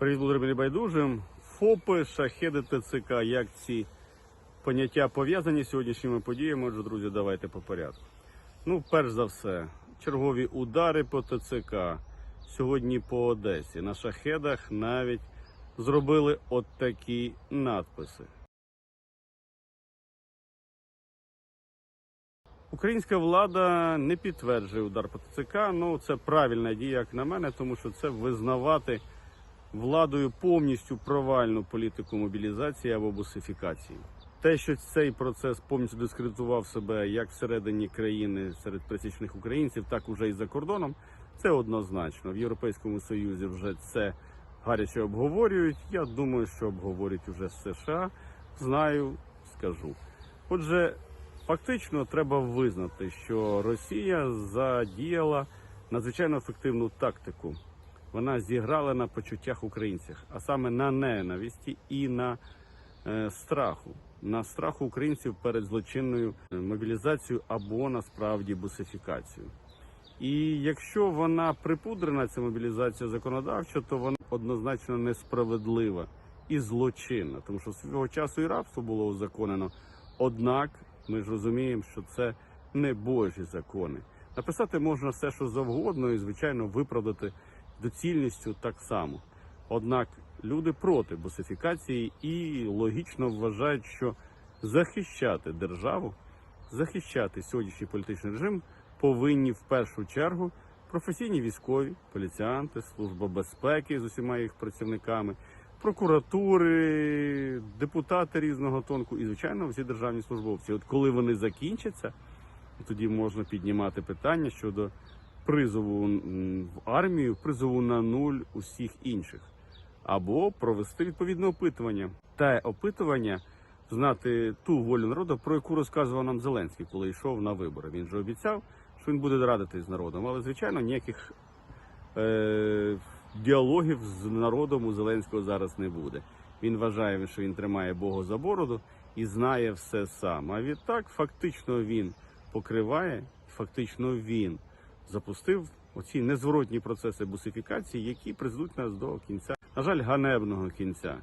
Привіт, Володимир Байдужим. ФОПи, шахеди ТЦК. Як ці поняття пов'язані з сьогоднішніми подіями? Отже, друзі, давайте по порядку. Ну, перш за все, чергові удари по ТЦК. Сьогодні по Одесі. На шахедах навіть зробили от такі надписи. Українська влада не підтверджує удар по ТЦК. Ну це правильна дія, як на мене, тому що це визнавати владою повністю провальну політику мобілізації або бусифікації. Те, що цей процес повністю дискредитував себе як всередині країни серед пересічних українців, так уже і за кордоном, це однозначно. В Європейському Союзі вже це гаряче обговорюють. Я думаю, що обговорюють уже США. Знаю, скажу. Отже, фактично треба визнати, що Росія задіяла надзвичайно ефективну тактику. Вона зіграла на почуттях українців, а саме на ненависті і на е, страху, на страху українців перед злочинною е, мобілізацією або насправді бусифікацією. І якщо вона припудрена, ця мобілізація законодавча, то вона однозначно несправедлива і злочинна, тому що свого часу і рабство було узаконено. Однак ми ж розуміємо, що це не Божі закони. Написати можна все, що завгодно, і звичайно виправдати доцільністю так само. Однак люди проти бусифікації і логічно вважають, що захищати державу, захищати сьогоднішній політичний режим повинні в першу чергу професійні військові, поліціянти, служба безпеки з усіма їх працівниками, прокуратури, депутати різного тонку і, звичайно, всі державні службовці. От коли вони закінчаться, тоді можна піднімати питання щодо призову в армію, призову на нуль усіх інших, або провести відповідне опитування. Те опитування знати ту волю народу, про яку розказував нам Зеленський, коли йшов на вибори. Він же обіцяв, що він буде радитись з народом, але звичайно ніяких е- діалогів з народом у Зеленського зараз не буде. Він вважає, що він тримає Бога за бороду і знає все сам. А відтак, фактично, він покриває, фактично він запустив оці незворотні процеси бусифікації, які призведуть нас до кінця, на жаль, ганебного кінця.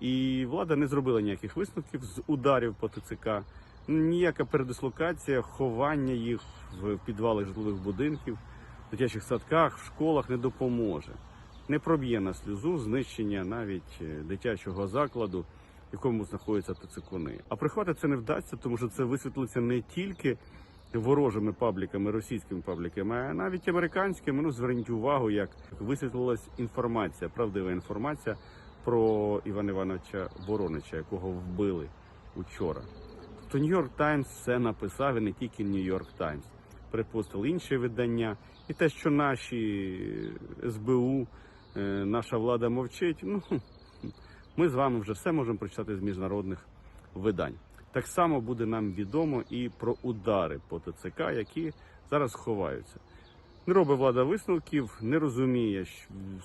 І влада не зробила ніяких висновків з ударів по ТЦК. Ніяка передислокація, ховання їх в підвалах житлових будинків, дитячих садках, в школах не допоможе. Не проб'є на сльозу знищення навіть е, дитячого закладу, в якому знаходяться ТЦКуни. А приховати це не вдасться, тому що це висвітлиться не тільки ворожими пабліками, російськими пабліками, а навіть американськими. Ну зверніть увагу, як висвітлилась інформація, правдива інформація про Івана Івановича Воронича, якого вбили учора. Тобто Нью-Йорк Таймс все написав і не тільки Нью-Йорк Таймс. Припустили інші видання, і те, що наші СБУ, е, наша влада мовчить. Ну ми з вами вже все можемо прочитати з міжнародних видань. Так само буде нам відомо і про удари по ТЦК, які зараз ховаються. Не робить влада висновків, не розуміє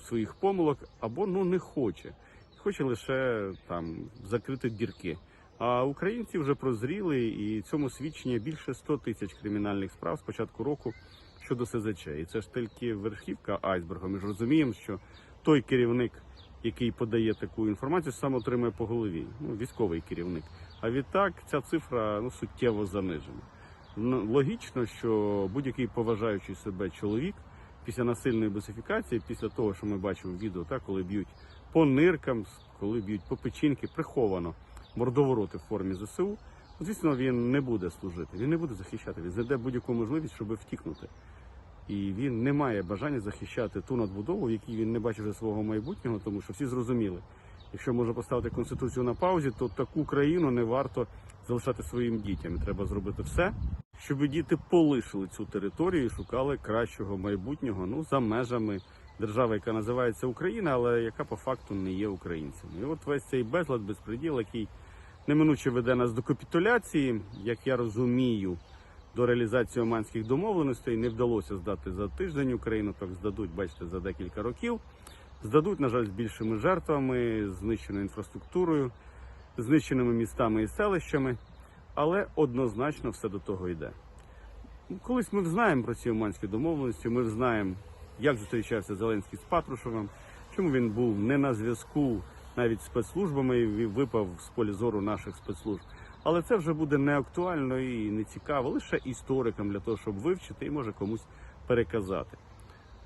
своїх помилок або ну не хоче. Хоче лише там закрити дірки. А українці вже прозріли, і цьому свідчення більше 100 тисяч кримінальних справ з початку року щодо СЗЧ. І це ж тільки верхівка айсберга. Ми ж розуміємо, що той керівник, який подає таку інформацію, сам отримує по голові. Ну, військовий керівник. А відтак ця цифра ну, суттєво занижена. Ну, логічно, що будь-який поважаючий себе чоловік після насильної бусифікації, після того, що ми бачимо в відео, так, коли б'ють по ниркам, коли б'ють по печінки, приховано мордовороти в формі ЗСУ, звісно, він не буде служити, він не буде захищати, він знайде будь-яку можливість, щоб втікнути. І він не має бажання захищати ту надбудову, в якій він не бачить вже свого майбутнього, тому що всі зрозуміли, якщо можна поставити конституцію на паузі, то таку країну не варто залишати своїм дітям. Треба зробити все, щоб діти полишили цю територію і шукали кращого майбутнього ну за межами держави, яка називається Україна, але яка по факту не є українцями. І от весь цей безлад, безпреділ, який неминуче веде нас до капітуляції, як я розумію, до реалізації оманських домовленостей не вдалося здати за тиждень Україну, так здадуть, бачите, за декілька років. Здадуть, на жаль, з більшими жертвами, знищеною інфраструктурою, знищеними містами і селищами, але однозначно все до того йде. Колись ми знаємо про ці оманські домовленості, ми знаємо, як зустрічався Зеленський з Патрушевим, Чому він був не на зв'язку навіть з спецслужбами і випав з полі зору наших спецслужб. Але це вже буде не актуально і не цікаво, лише історикам для того, щоб вивчити і може комусь переказати.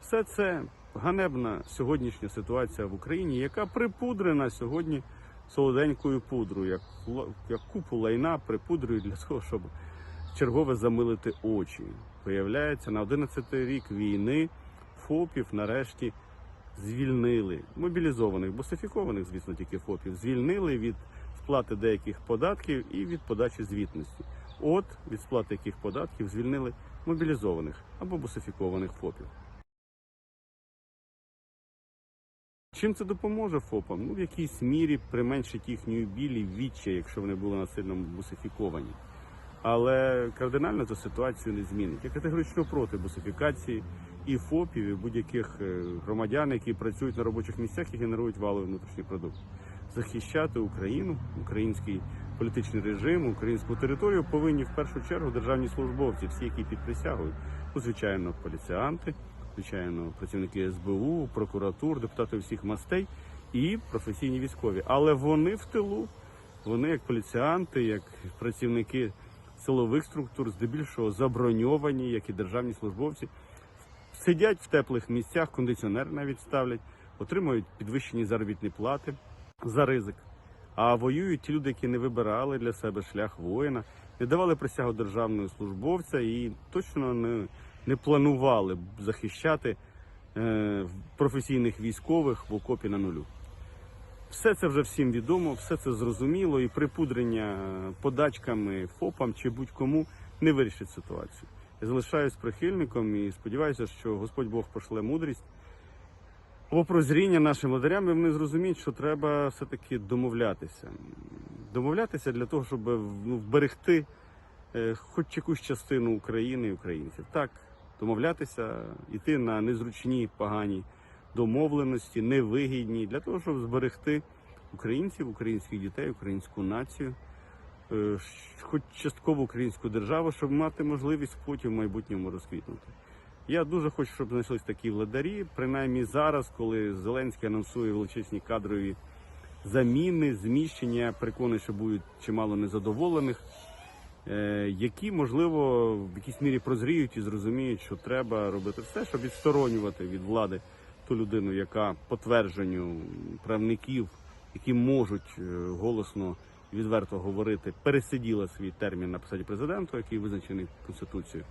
Все це ганебна сьогоднішня ситуація в Україні, яка припудрена сьогодні солоденькою пудрою, як, як купу лайна припудрюють для того, щоб чергове замилити очі. Виявляється, на 11-й рік війни ФОПів нарешті звільнили мобілізованих, босифікованих, звісно, тільки ФОПів, звільнили від сплати деяких податків і від подачі звітності. От від сплати яких податків звільнили мобілізованих або босифікованих ФОПів. Чим це допоможе ФОПам? Ну, в якійсь мірі применшить їхньої білі відчай, якщо вони були насильно бусифіковані. Але кардинально цю ситуацію не змінить. Я категорично проти бусифікації і ФОПів, і будь-яких е, громадян, які працюють на робочих місцях і генерують валовий внутрішній продукт. Захищати Україну, український політичний режим, українську територію повинні в першу чергу державні службовці, всі, які під присягою. Ну, звичайно, поліціянти, звичайно, працівники СБУ, прокуратур, депутати всіх мастей і професійні військові. Але вони в тилу, вони як поліціянти, як працівники силових структур, здебільшого заброньовані, як і державні службовці, сидять в теплих місцях, кондиціонер навіть ставлять, отримують підвищені заробітні плати за ризик. А воюють ті люди, які не вибирали для себе шлях воїна, не давали присягу державного службовця і точно не, не планували захищати е, професійних військових в окопі на нулю. Все це вже всім відомо, все це зрозуміло, і припудрення подачками ФОПам чи будь-кому не вирішить ситуацію. Я залишаюсь прихильником і сподіваюся, що Господь Бог пошле мудрість прозріння нашим владарям, вони зрозуміють, що треба все-таки домовлятися. Домовлятися для того, щоб ну, вберегти е, хоч якусь частину України і українців. Так, домовлятися, йти на незручні, погані домовленості, невигідні, для того, щоб зберегти українців, українських дітей, українську націю, е, хоч частково українську державу, щоб мати можливість потім в майбутньому розквітнути. Я дуже хочу, щоб знайшлись такі владарі, принаймні зараз, коли Зеленський анонсує величезні кадрові заміни, зміщення, переконаний, що будуть чимало незадоволених, е, які, можливо, в якійсь мірі прозріють і зрозуміють, що треба робити все, щоб відсторонювати від влади ту людину, яка по твердженню правників, які можуть е, голосно відверто говорити, пересиділа свій термін на посаді президента, який визначений Конституцією,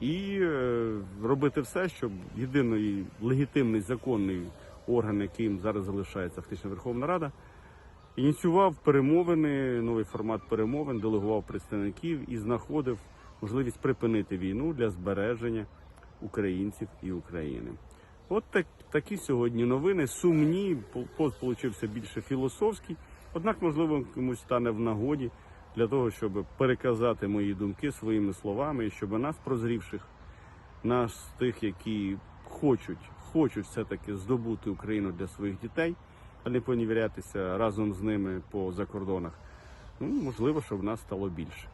і е, робити все, щоб єдиний легітимний законний орган, яким зараз залишається фактично Верховна Рада, ініціював перемовини, новий формат перемовин, делегував представників і знаходив можливість припинити війну для збереження українців і України. От так, такі сьогодні новини. Сумні, пост получився більше філософський, однак, можливо, комусь стане в нагоді для того, щоб переказати мої думки своїми словами, і щоб нас, прозрівших, нас тих, які хочуть, хочуть все-таки здобути Україну для своїх дітей, а не понівірятися разом з ними по закордонах. Ну, можливо, щоб нас стало більше.